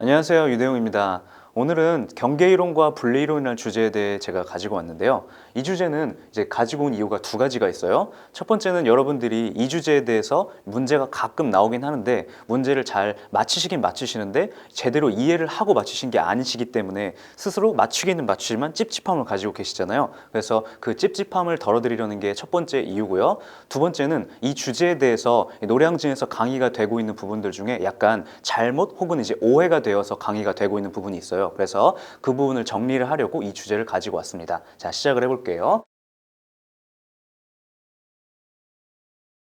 안녕하세요. 유대용입니다. 오늘은 경계이론과 분리이론이라는 주제에 대해 제가 가지고 왔는데요. 이 주제는 이제 가지고 온 이유가 두 가지가 있어요. 첫 번째는 여러분들이 이 주제에 대해서 문제가 가끔 나오긴 하는데 문제를 잘 맞히시긴 맞히시는데 제대로 이해를 하고 맞히신 게 아니시기 때문에 스스로 맞추기는 맞추지만 찝찝함을 가지고 계시잖아요. 그래서 그 찝찝함을 덜어드리려는 게 첫 번째 이유고요. 두 번째는 이 주제에 대해서 노량진에서 강의가 되고 있는 부분들 중에 약간 잘못 혹은 이제 오해가 되어서 강의가 되고 있는 부분이 있어요. 그래서 그 부분을 정리를 하려고 이 주제를 가지고 왔습니다. 자, 시작을 해볼게요.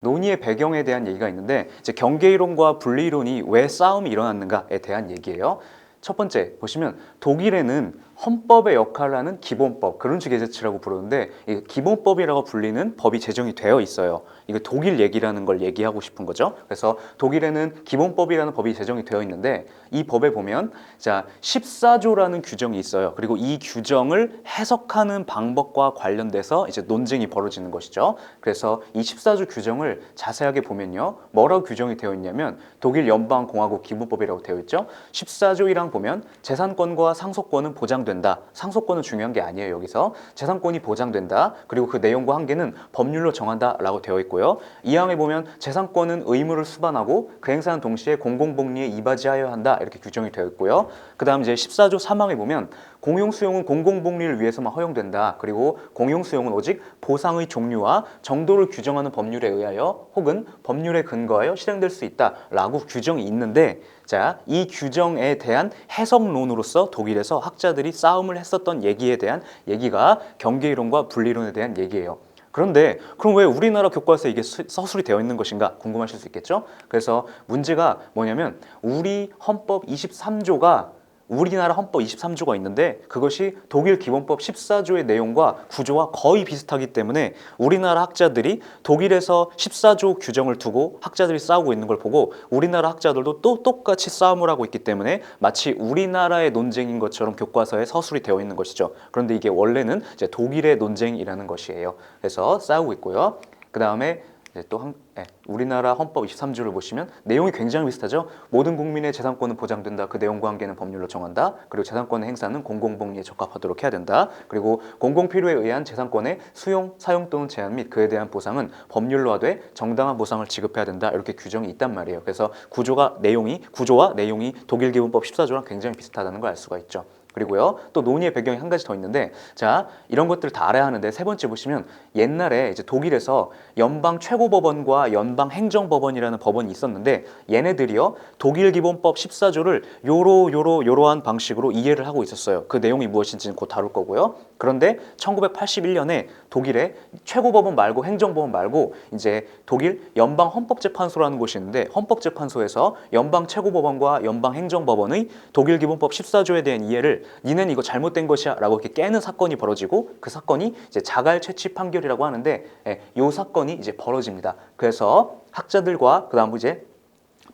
논의의 배경에 대한 얘기가 있는데 이제 경계이론과 분리이론이 왜 싸움이 일어났는가에 대한 얘기예요. 첫 번째 보시면 독일에는 헌법의 역할을 하는 기본법 그런 식의 제치라고 부르는데 이 기본법이라고 불리는 법이 제정이 되어 있어요. 이거 독일 얘기라는 걸 얘기하고 싶은 거죠. 그래서 독일에는 기본법이라는 법이 제정이 되어 있는데 이 법에 보면 자 14조라는 규정이 있어요. 그리고 이 규정을 해석하는 방법과 관련돼서 이제 논쟁이 벌어지는 것이죠. 그래서 이 14조 규정을 자세하게 보면요. 뭐라고 규정이 되어 있냐면 독일 연방공화국 기본법이라고 되어 있죠. 14조이랑 보면 재산권과 상속권은 보장된다. 상속권은 중요한 게 아니에요. 여기서 재산권이 보장된다. 그리고 그 내용과 한계는 법률로 정한다라고 되어 있고요. 이 항에 보면 재산권은 의무를 수반하고 그 행사는 동시에 공공복리에 이바지하여야 한다. 이렇게 규정이 되어 있고요. 그다음 이제 14조 3항에 보면 공용 수용은 공공 복리를 위해서만 허용된다. 그리고 공용 수용은 오직 보상의 종류와 정도를 규정하는 법률에 의하여 혹은 법률에 근거하여 실행될 수 있다라고 규정이 있는데 자, 이 규정에 대한 해석론으로서 독일에서 학자들이 싸움을 했었던 얘기에 대한 얘기가 경계이론과 분리론에 대한 얘기예요. 그런데 그럼 왜 우리나라 교과서에 이게 수- 서술이 되어 있는 것인가 궁금하실 수 있겠죠? 그래서 문제가 뭐냐면 우리 헌법 23조가 우리나라 헌법 23조가 있는데 그것이 독일 기본법 14조의 내용과 구조와 거의 비슷하기 때문에 우리나라 학자들이 독일에서 14조 규정을 두고 학자들이 싸우고 있는 걸 보고 우리나라 학자들도 또 똑같이 싸움을 하고 있기 때문에 마치 우리나라의 논쟁인 것처럼 교과서에 서술이 되어 있는 것이죠. 그런데 이게 원래는 이제 독일의 논쟁이라는 것이에요. 그래서 싸우고 있고요. 그 다음에 또 한, 예, 우리나라 헌법 23조를 보시면 내용이 굉장히 비슷하죠. 모든 국민의 재산권은 보장된다. 그 내용과 관계는 법률로 정한다. 그리고 재산권의 행사는 공공복리에 적합하도록 해야 된다. 그리고 공공필요에 의한 재산권의 수용, 사용 또는 제한 및 그에 대한 보상은 법률로 하되 정당한 보상을 지급해야 된다. 이렇게 규정이 있단 말이에요. 그래서 구조가 내용이 구조와 내용이 독일 기본법 14조랑 굉장히 비슷하다는 걸 알 수가 있죠. 그리고요 또 논의의 배경이 한 가지 더 있는데 자 이런 것들을 다 알아야 하는데 세 번째 보시면 옛날에 이제 독일에서 연방 최고법원과 연방 행정법원이라는 법원이 있었는데 얘네들이요 독일 기본법 14조를 요로 요로 요러한 방식으로 이해를 하고 있었어요. 그 내용이 무엇인지는 곧 다룰 거고요 그런데 1981년에 독일의 최고법원 말고 행정법원 말고 이제 독일 연방 헌법재판소라는 곳이 있는데 헌법재판소에서 연방 최고법원과 연방 행정법원의 독일 기본법 14조에 대한 이해를 니는 이거 잘못된 것이야라고 이렇게 깨는 사건이 벌어지고 그 사건이 이제 자갈 채취 판결이라고 하는데 예, 요 사건이 이제 벌어집니다. 그래서 학자들과 그다음 이제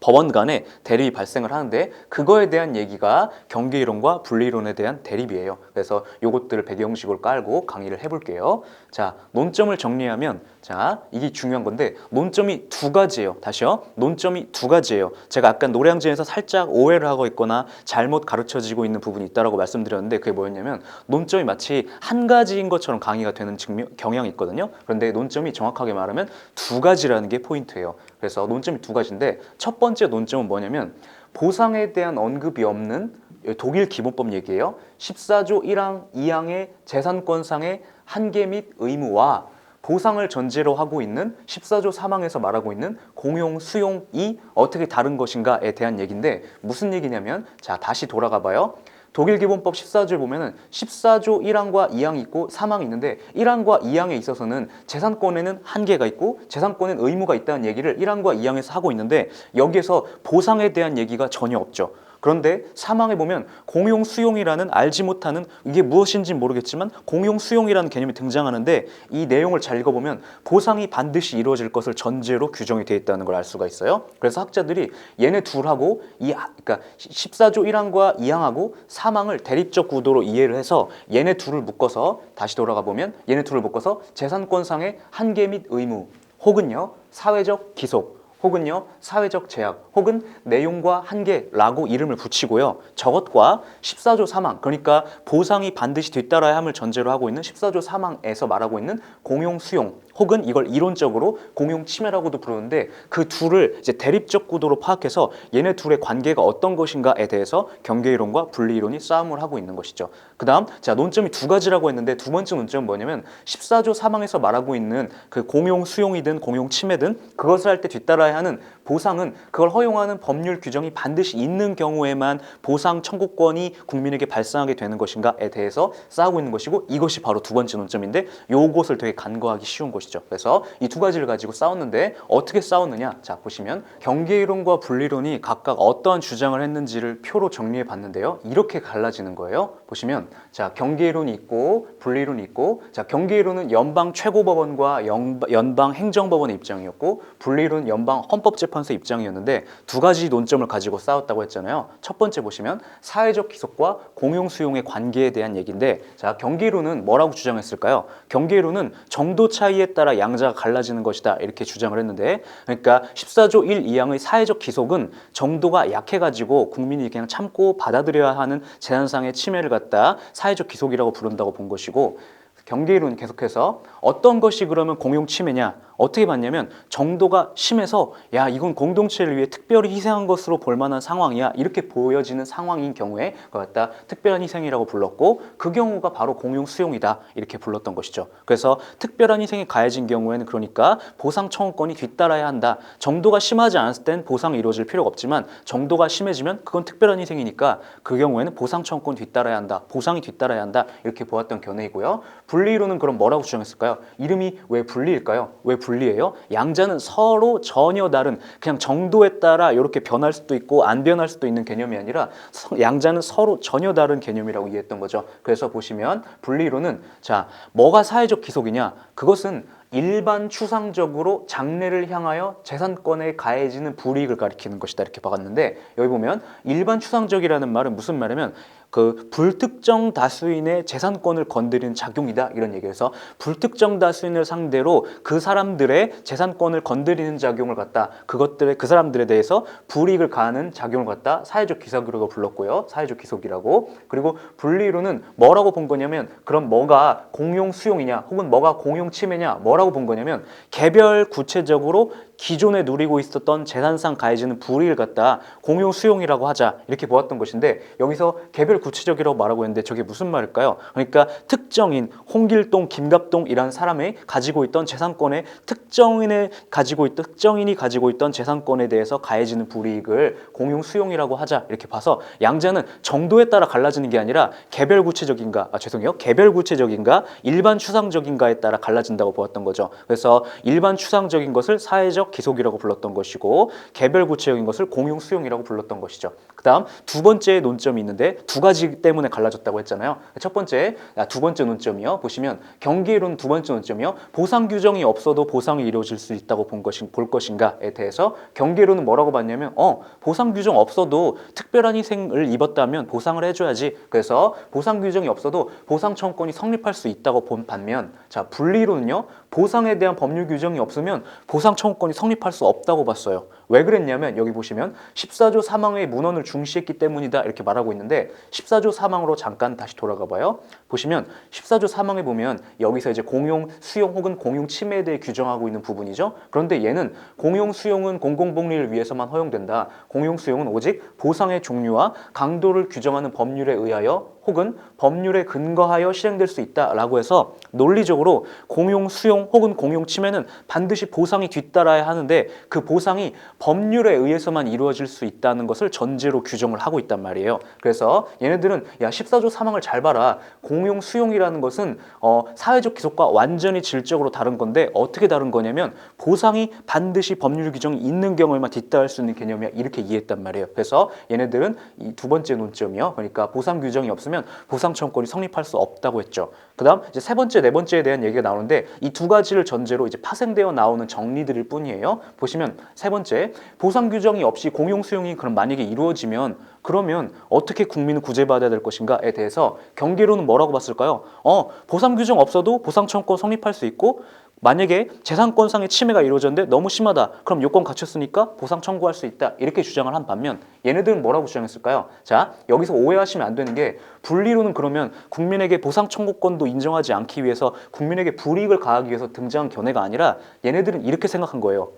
법원 간에 대립이 발생을 하는데 그거에 대한 얘기가 경계이론과 분리이론에 대한 대립이에요. 그래서 요것들을 배경식으로 깔고 강의를 해볼게요. 자, 논점을 정리하면 자, 이게 중요한 건데 논점이 두 가지예요. 다시요. 논점이 두 가지예요. 제가 아까 노량진에서 살짝 오해를 하고 있거나 잘못 가르쳐지고 있는 부분이 있다라고 말씀드렸는데 그게 뭐였냐면 논점이 마치 한 가지인 것처럼 강의가 되는 측면 경향이 있거든요. 그런데 논점이 정확하게 말하면 두 가지라는 게 포인트예요. 그래서 논점이 두 가지인데 첫 번째 논점은 뭐냐면 보상에 대한 언급이 없는 독일 기본법 얘기예요. 14조 1항 2항의 재산권상의 한계 및 의무와 보상을 전제로 하고 있는 14조 3항에서 말하고 있는 공용 수용이 어떻게 다른 것인가에 대한 얘기인데 무슨 얘기냐면 자 다시 돌아가 봐요. 독일 기본법 14조를 보면은 14조 1항과 2항이 있고 3항이 있는데 1항과 2항에 있어서는 재산권에는 한계가 있고 재산권에는 의무가 있다는 얘기를 1항과 2항에서 하고 있는데 여기에서 보상에 대한 얘기가 전혀 없죠. 그런데 사망에 보면 공용 수용이라는 알지 못하는 이게 무엇인지 모르겠지만 공용 수용이라는 개념이 등장하는데 이 내용을 잘 읽어보면 보상이 반드시 이루어질 것을 전제로 규정이 되어 있다는 걸 알 수가 있어요. 그래서 학자들이 얘네 둘하고 이 하- 그러니까 14조 1항과 2항하고 사망을 대립적 구도로 이해를 해서 얘네 둘을 묶어서 다시 돌아가 보면 얘네 둘을 묶어서 재산권상의 한계 및 의무 혹은요 사회적 기속 혹은요 사회적 제약 혹은 내용과 한계라고 이름을 붙이고요. 저것과 14조 사망 그러니까 보상이 반드시 뒤따라야 함을 전제로 하고 있는 14조 사망에서 말하고 있는 공용 수용 혹은 이걸 이론적으로 공용 침해라고도 부르는데 그 둘을 이제 대립적 구도로 파악해서 얘네 둘의 관계가 어떤 것인가에 대해서 경계 이론과 분리 이론이 싸움을 하고 있는 것이죠. 그다음 자 논점이 두 가지라고 했는데 두 번째 논점은 뭐냐면 14조 사망에서 말하고 있는 그 공용 수용이든 공용 침해든 그것을 할 때 뒤따라야 하는 보상은 그걸 허용하는 법률 규정이 반드시 있는 경우에만 보상 청구권이 국민에게 발생하게 되는 것인가에 대해서 싸우고 있는 것이고 이것이 바로 두 번째 논점인데 요것을 되게 간과하기 쉬운 것이죠. 그래서 이 두 가지를 가지고 싸웠는데 어떻게 싸웠느냐? 자 보시면 경계 이론과 분리 이론이 각각 어떠한 주장을 했는지를 표로 정리해 봤는데요. 이렇게 갈라지는 거예요. 보시면 자 경계 이론이 있고 분리 이론이 있고 자 경계 이론은 연방 최고법원과 연- 연방 행정법원의 입장이었고 분리 이론은 연방 헌법재판 소 입장이었는데 두 가지 논점을 가지고 싸웠다고 했잖아요. 첫 번째 보시면 사회적 기속과 공용 수용의 관계에 대한 얘기인데 자 경계 이론은 뭐라고 주장했을까요? 경계 이론은 정도 차이에 따라 양자가 갈라지는 것이다 이렇게 주장을 했는데 그러니까 14조 1, 2항의 사회적 기속은 정도가 약해가지고 국민이 그냥 참고 받아들여야 하는 재산상의 침해를 갖다 사회적 기속이라고 부른다고 본 것이고 경계 이론 계속해서 어떤 것이 그러면 공용 침해냐 어떻게 봤냐면 정도가 심해서 야 이건 공동체를 위해 특별히 희생한 것으로 볼 만한 상황이야. 이렇게 보여지는 상황인 경우에 그걸 갖다 특별한 희생이라고 불렀고 그 경우가 바로 공용 수용이다. 이렇게 불렀던 것이죠. 그래서 특별한 희생이 가해진 경우에는 그러니까 보상 청구권이 뒤따라야 한다. 정도가 심하지 않았을 땐 보상이 이루어질 필요가 없지만 정도가 심해지면 그건 특별한 희생이니까 그 경우에는 보상 청구권 뒤따라야 한다. 보상이 뒤따라야 한다. 이렇게 보았던 견해이고요. 분리론은 그럼 뭐라고 주장했을까요? 이름이 왜 분리일까요? 왜 분리 예요. 양자는 서로 전혀 다른 그냥 정도에 따라 이렇게 변할 수도 있고 안 변할 수도 있는 개념이 아니라 서- 양자는 서로 전혀 다른 개념이라고 이해했던 거죠. 그래서 보시면 분리론은 자 뭐가 사회적 기속이냐? 그것은 일반 추상적으로 장래를 향하여 재산권에 가해지는 불이익을 가리키는 것이다. 이렇게 박았는데 여기 보면 일반 추상적이라는 말은 무슨 말이냐면 그 불특정 다수인의 재산권을 건드리는 작용이다 이런 얘기해서 불특정 다수인을 상대로 그 사람들의 재산권을 건드리는 작용을 갖다 그것들의 그 사람들에 대해서 불이익을 가하는 작용을 갖다 사회적 기속이라고 불렀고요. 사회적 기속이라고. 그리고 분리로는 뭐라고 본 거냐면 그럼 뭐가 공용 수용이냐 혹은 뭐가 공용 침해냐 뭐라고 본 거냐면 개별 구체적으로 기존에 누리고 있었던 재산상 가해지는 불이익을 갖다 공용 수용이라고 하자 이렇게 보았던 것인데 여기서 개별 구체적이라고 말하고 있는데 저게 무슨 말일까요? 그러니까 특정인 홍길동, 김갑동이라는 사람이 가지고 있던 재산권에 특정인의 가지고 있던 특정인이 가지고 있던 재산권에 대해서 가해지는 불이익을 공용 수용이라고 하자 이렇게 봐서 양자는 정도에 따라 갈라지는 게 아니라 개별 구체적인가 아 죄송해요 개별 구체적인가 일반 추상적인가에 따라 갈라진다고 보았던 거죠. 그래서 일반 추상적인 것을 사회적 기속이라고 불렀던 것이고 개별 구체적인 것을 공용 수용이라고 불렀던 것이죠. 그다음 두 번째 논점이 있는데 두 가지 때문에 갈라졌다고 했잖아요. 첫 번째 아, 두 번째 논점이요. 보시면 경계론 두 번째 논점이요. 보상 규정이 없어도 보상이 이루어질 수 있다고 본 것인 볼 것인가에 대해서 경계론은 뭐라고 봤냐면 어 보상 규정 없어도 특별한 희생을 입었다면 보상을 해줘야지. 그래서 보상 규정이 없어도 보상 청구권이 성립할 수 있다고 본 반면 자 분리론은요. 보상에 대한 법률 규정이 없으면 보상 청구권이 성립할 수 없다고 봤어요. 왜 그랬냐면 여기 보시면 14조 사망의 문헌을 중시했기 때문이다 이렇게 말하고 있는데 14조 사망으로 잠깐 다시 돌아가 봐요. 보시면 14조 사망에 보면 여기서 이제 공용 수용 혹은 공용 침해에 대해 규정하고 있는 부분이죠. 그런데 얘는 공용 수용은 공공복리를 위해서만 허용된다. 공용 수용은 오직 보상의 종류와 강도를 규정하는 법률에 의하여 혹은 법률에 근거하여 실행될 수 있다라고 해서 논리적으로 공용 수용 혹은 공용 침해는 반드시 보상이 뒤따라야 하는데 그 보상이 법률에 의해서만 이루어질 수 있다는 것을 전제로 규정을 하고 있단 말이에요. 그래서 얘네들은 야 14조 사망을 잘 봐라. 공용 수용이라는 것은 어, 사회적 기속과 완전히 질적으로 다른 건데 어떻게 다른 거냐면 보상이 반드시 법률 규정이 있는 경우에만 뒤따를 수 있는 개념이야 이렇게 이해했단 말이에요. 그래서 얘네들은 이 두 번째 논점이요. 그러니까 보상 규정이 없으면 보상 청구권이 성립할 수 없다고 했죠. 그다음 이제 세 번째, 네 번째에 대한 얘기가 나오는데 이 두 가지를 전제로 이제 파생되어 나오는 정리들일 뿐이에요. 보시면 세 번째 보상 규정이 없이 공용 수용이 그럼 만약에 이루어지면 그러면 어떻게 국민은 구제받아야 될 것인가에 대해서 경계로는 뭐라고 봤을까요? 어, 보상 규정 없어도 보상 청구권 성립할 수 있고 만약에 재산권상의 침해가 이루어졌는데 너무 심하다. 그럼 요건 갖췄으니까 보상 청구할 수 있다. 이렇게 주장을 한 반면 얘네들은 뭐라고 주장했을까요? 자, 여기서 오해하시면 안 되는 게 분리로는 그러면 국민에게 보상 청구권도 인정하지 않기 위해서 국민에게 불이익을 가하기 위해서 등장한 견해가 아니라 얘네들은 이렇게 생각한 거예요.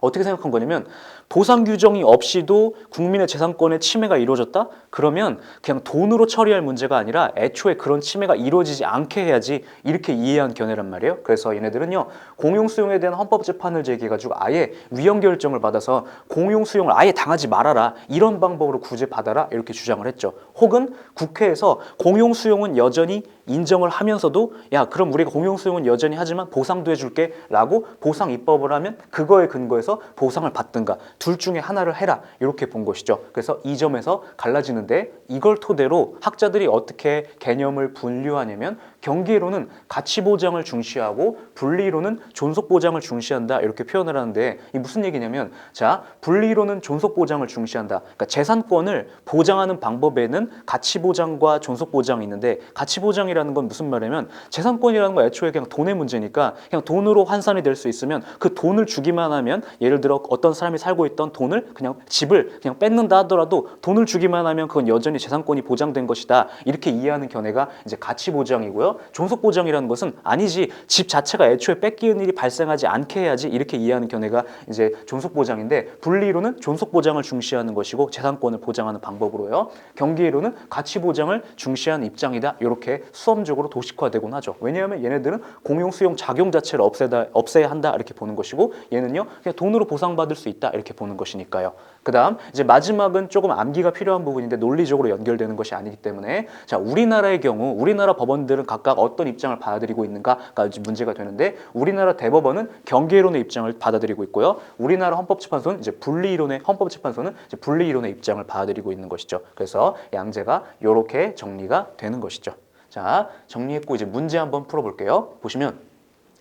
어떻게 생각한 거냐면 보상 규정이 없이도 국민의 재산권의 침해가 이루어졌다? 그러면 그냥 돈으로 처리할 문제가 아니라 애초에 그런 침해가 이루어지지 않게 해야지 이렇게 이해한 견해란 말이에요. 그래서 얘네들은요 공용 수용에 대한 헌법 재판을 제기해 가지고 아예 위헌 결정을 받아서 공용 수용을 아예 당하지 말아라 이런 방법으로 구제 받아라 이렇게 주장을 했죠. 혹은 국회에서 공용 수용은 여전히 인정을 하면서도 야 그럼 우리가 공용 수용은 여전히 하지만 보상도 해줄게 라고 보상 입법을 하면 그거에 근거해서 보상을 받든가 둘 중에 하나를 해라 이렇게 본 것이죠. 그래서 이 점에서 갈라지는데 이걸 토대로 학자들이 어떻게 개념을 분류하냐면 경기로는 가치 보장을 중시하고 분리로는 존속 보장을 중시한다 이렇게 표현을 하는데 이 무슨 얘기냐면 자 분리로는 존속 보장을 중시한다. 그러니까 재산권을 보장하는 방법에는 가치 보장과 존속 보장이 있는데 가치 보장이라는 건 무슨 말이냐면 재산권이라는 건 애초에 그냥 돈의 문제니까 그냥 돈으로 환산이 될 수 있으면 그 돈을 주기만 하면 예를 들어 어떤 사람이 살고 있던 돈을 그냥 집을 그냥 뺏는다 하더라도 돈을 주기만 하면 그건 여전히 재산권이 보장된 것이다 이렇게 이해하는 견해가 이제 가치 보장이고요 존속 보장이라는 것은 아니지 집 자체가 애초에 뺏기는 일이 발생하지 않게 해야지 이렇게 이해하는 견해가 이제 존속 보장인데 분리로는 존속 보장을 중시하는 것이고 재산권을 보장하는 방법으로요. 경기로는 가치 보장을 중시하는 입장이다. 이렇게 수험적으로 도식화되곤 하죠. 왜냐하면 얘네들은 공용 수용 작용 자체를 없애다 없애야 한다 이렇게 보는 것이고 얘는요 그냥 돈으로 보상받을 수 있다 이렇게 보는 것이니까요. 그다음 이제 마지막은 조금 암기가 필요한 부분인데 논리적으로 연결되는 것이 아니기 때문에 자 우리나라의 경우 우리나라 법원들은 각각 어떤 입장을 받아들이고 있는가가 문제가 되는데 우리나라 대법원은 경계론의 입장을 받아들이고 있고요. 우리나라 헌법재판소는 이제 분리이론의 헌법재판소는 이제 분리이론의 입장을 받아들이고 있는 것이죠. 그래서 양제가 이렇게 정리가 되는 것이죠. 자 정리했고 이제 문제 한번 풀어볼게요. 보시면.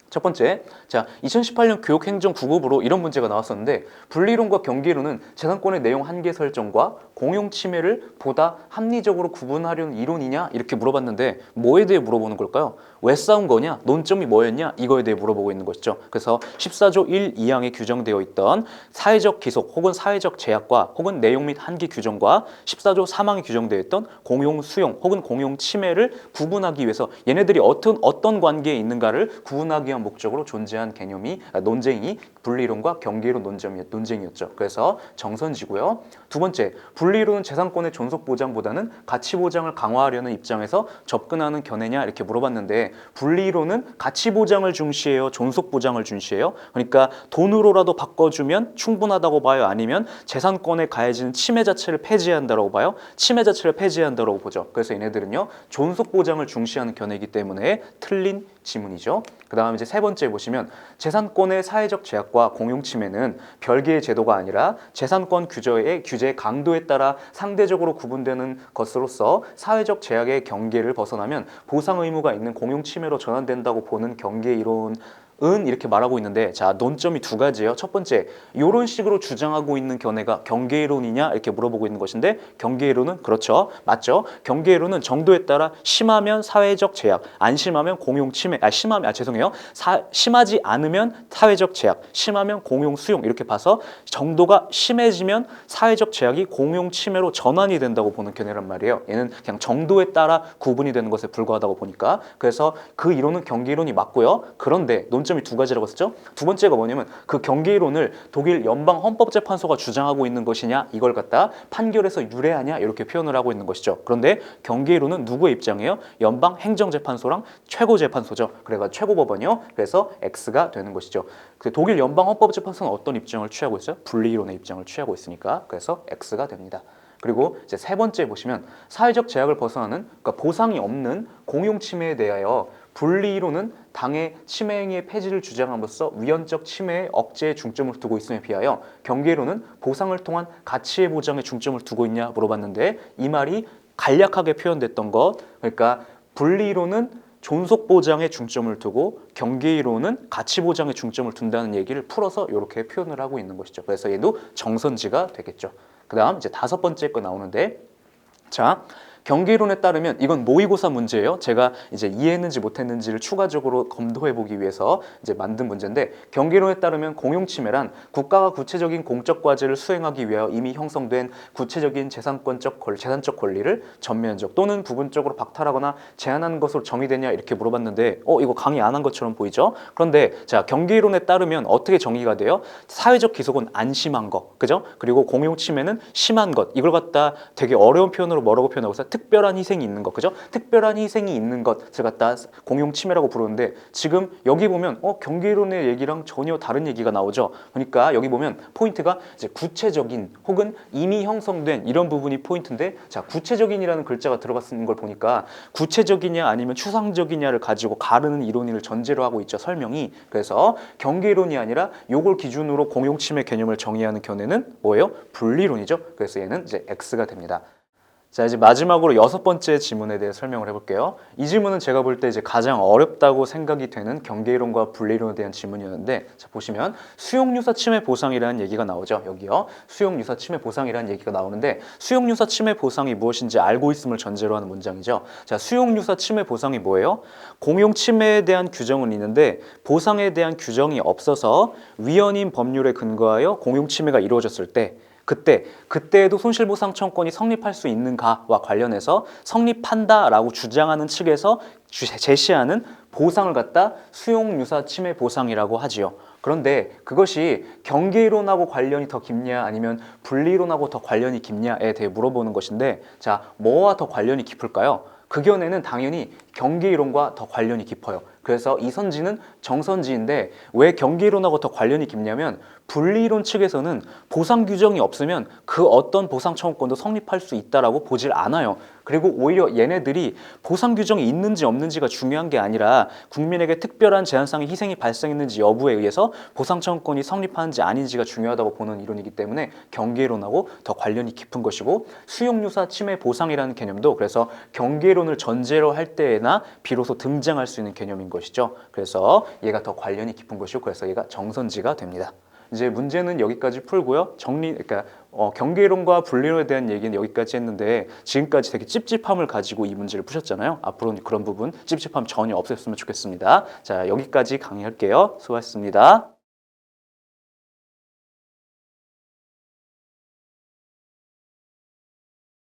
첫 번째, 자 2018년 교육행정 9급으로 이런 문제가 나왔었는데 분리론과 경계론은 재산권의 내용 한계 설정과 공용 침해를 보다 합리적으로 구분하려는 이론이냐 이렇게 물어봤는데 뭐에 대해 물어보는 걸까요? 왜 싸운 거냐? 논점이 뭐였냐? 이거에 대해 물어보고 있는 것이죠. 그래서 14조 1, 2항에 규정되어 있던 사회적 기속 혹은 사회적 제약과 혹은 내용 및 한계 규정과 14조 3항에 규정되어 있던 공용 수용 혹은 공용 침해를 구분하기 위해서 얘네들이 어떤 어떤 관계에 있는가를 구분하기 위한 목적으로 존재한 개념이 아, 논쟁이 분리론과 경계론 논쟁이었죠. 그래서 정선지고요. 두 번째, 분리론은 재산권의 존속 보장보다는 가치 보장을 강화하려는 입장에서 접근하는 견해냐 이렇게 물어봤는데 분리론은 가치 보장을 중시해요, 존속 보장을 중시해요. 그러니까 돈으로라도 바꿔주면 충분하다고 봐요, 아니면 재산권에 가해지는 침해 자체를 폐지한다고 봐요. 침해 자체를 폐지한다고 보죠. 그래서 얘네들은요 존속 보장을 중시하는 견해이기 때문에 틀린 지문이죠. 그 다음 이제 세 번째 보시면 재산권의 사회적 제약과 공용 침해는 별개의 제도가 아니라 재산권 규제의 규제 강도에 따라 상대적으로 구분되는 것으로서 사회적 제약의 경계를 벗어나면 보상 의무가 있는 공용 침해로 전환된다고 보는 경계 이론 은 이렇게 말하고 있는데 자 논점이 두 가지예요. 첫 번째 이런 식으로 주장하고 있는 견해가 경계이론이냐 이렇게 물어보고 있는 것인데 경계이론은 그렇죠 맞죠? 경계이론은 정도에 따라 심하면 사회적 제약, 안 심하면 공용 침해, 아 심하면 아 죄송해요 사, 심하지 않으면 사회적 제약, 심하면 공용 수용 이렇게 봐서 정도가 심해지면 사회적 제약이 공용 침해로 전환이 된다고 보는 견해란 말이에요. 얘는 그냥 정도에 따라 구분이 되는 것에 불과하다고 보니까 그래서 그 이론은 경계이론이 맞고요. 그런데 논 논점이 두 가지라고 했었죠. 두 번째가 뭐냐면 그 경계이론을 독일 연방 헌법재판소가 주장하고 있는 것이냐 이걸 갖다 판결에서 유래하냐 이렇게 표현을 하고 있는 것이죠. 그런데 경계이론은 누구의 입장이에요? 연방 행정재판소랑 최고재판소죠. 그래가 최고법원이요. 그래서 X가 되는 것이죠. 그 독일 연방 헌법재판소는 어떤 입장을 취하고 있어요? 분리이론의 입장을 취하고 있으니까 그래서 X가 됩니다. 그리고 이제 세 번째 보시면 사회적 제약을 벗어나는 그러니까 보상이 없는 공용 침해에 대하여 분리이론은 당의 침해 행위의 폐지를 주장함으로써 위헌적 침해의 억제에 중점을 두고 있음에 비하여 경계론은 보상을 통한 가치의 보장에 중점을 두고 있냐 물어봤는데 이 말이 간략하게 표현됐던 것 그러니까 분리이론은 존속 보장에 중점을 두고 경계이론은 가치 보장에 중점을 둔다는 얘기를 풀어서 이렇게 표현을 하고 있는 것이죠. 그래서 얘도 정선지가 되겠죠. 그 다음 이제 다섯 번째 거 나오는데 자, 경계이론에 따르면 이건 모의고사 문제예요. 제가 이제 이해했는지 못했는지를 추가적으로 검토해 보기 위해서 이제 만든 문제인데 경계이론에 따르면 공용침해란 국가가 구체적인 공적 과제를 수행하기 위하여 이미 형성된 구체적인 재산권적 권리, 재산적 권리를 전면적 또는 부분적으로 박탈하거나 제한하는 것으로 정의되냐 이렇게 물어봤는데 어 이거 강의 안 한 것처럼 보이죠? 그런데 자 경계이론에 따르면 어떻게 정의가 돼요? 사회적 기속은 안 심한 것, 그죠? 그리고 공용침해는 심한 것 이걸 갖다 되게 어려운 표현으로 뭐라고 표현하고 있어요? 특별한 희생이 있는 것, 그죠? 특별한 희생이 있는 것을 갖다 공용 침해라고 부르는데 지금 여기 보면 어 경계이론의 얘기랑 전혀 다른 얘기가 나오죠. 그러니까 여기 보면 포인트가 이제 구체적인 혹은 이미 형성된 이런 부분이 포인트인데 자 구체적인이라는 글자가 들어갔는 걸 보니까 구체적이냐 아니면 추상적이냐를 가지고 가르는 이론을 전제로 하고 있죠 설명이 그래서 경계이론이 아니라 요걸 기준으로 공용 침해 개념을 정의하는 견해는 뭐예요 분리론이죠 그래서 얘는 이제 X가 됩니다. 자 이제 마지막으로 여섯 번째 지문에 대해 설명을 해볼게요. 이 질문은 제가 볼 때 이제 가장 어렵다고 생각이 되는 경계이론과 분리론에 대한 질문이었는데 자 보시면 수용유사 침해 보상이라는 얘기가 나오죠. 여기요. 수용유사 침해 보상이라는 얘기가 나오는데 수용유사 침해 보상이 무엇인지 알고 있음을 전제로 하는 문장이죠. 자 수용유사 침해 보상이 뭐예요? 공용 침해에 대한 규정은 있는데 보상에 대한 규정이 없어서 위헌인 법률에 근거하여 공용 침해가 이루어졌을 때 그때 그때에도 손실보상 청권이 성립할 수 있는가와 관련해서 성립한다라고 주장하는 측에서 주- 제시하는 보상을 갖다 수용유사 침해 보상이라고 하지요. 그런데 그것이 경계이론하고 관련이 더 깊냐 아니면 분리이론하고 더 관련이 깊냐에 대해 물어보는 것인데 자 뭐와 더 관련이 깊을까요? 그 견해는 당연히 경계이론과 더 관련이 깊어요. 그래서 이 선지는 정선지인데 왜 경계이론하고 더 관련이 깊냐면 분리이론 측에서는 보상 규정이 없으면 그 어떤 보상 청구권도 성립할 수 있다라고 보질 않아요. 그리고 오히려 얘네들이 보상 규정이 있는지 없는지가 중요한 게 아니라 국민에게 특별한 제한상의 희생이 발생했는지 여부에 의해서 보상 청구권이 성립하는지 아닌지가 중요하다고 보는 이론이기 때문에 경계이론하고 더 관련이 깊은 것이고 수용유사 침해 보상이라는 개념도 그래서 경계이론을 전제로 할 때에나 비로소 등장할 수 있는 개념인 것이죠. 그래서 얘가 더 관련이 깊은 것이고 그래서 얘가 정선지가 됩니다. 이제 문제는 여기까지 풀고요. 정리, 그러니까 어, 경계이론과 분리론에 대한 얘기는 여기까지 했는데 지금까지 되게 찝찝함을 가지고 이 문제를 푸셨잖아요. 앞으로는 그런 부분 찝찝함 전혀 없앴으면 좋겠습니다. 자, 여기까지 강의할게요. 수고하셨습니다.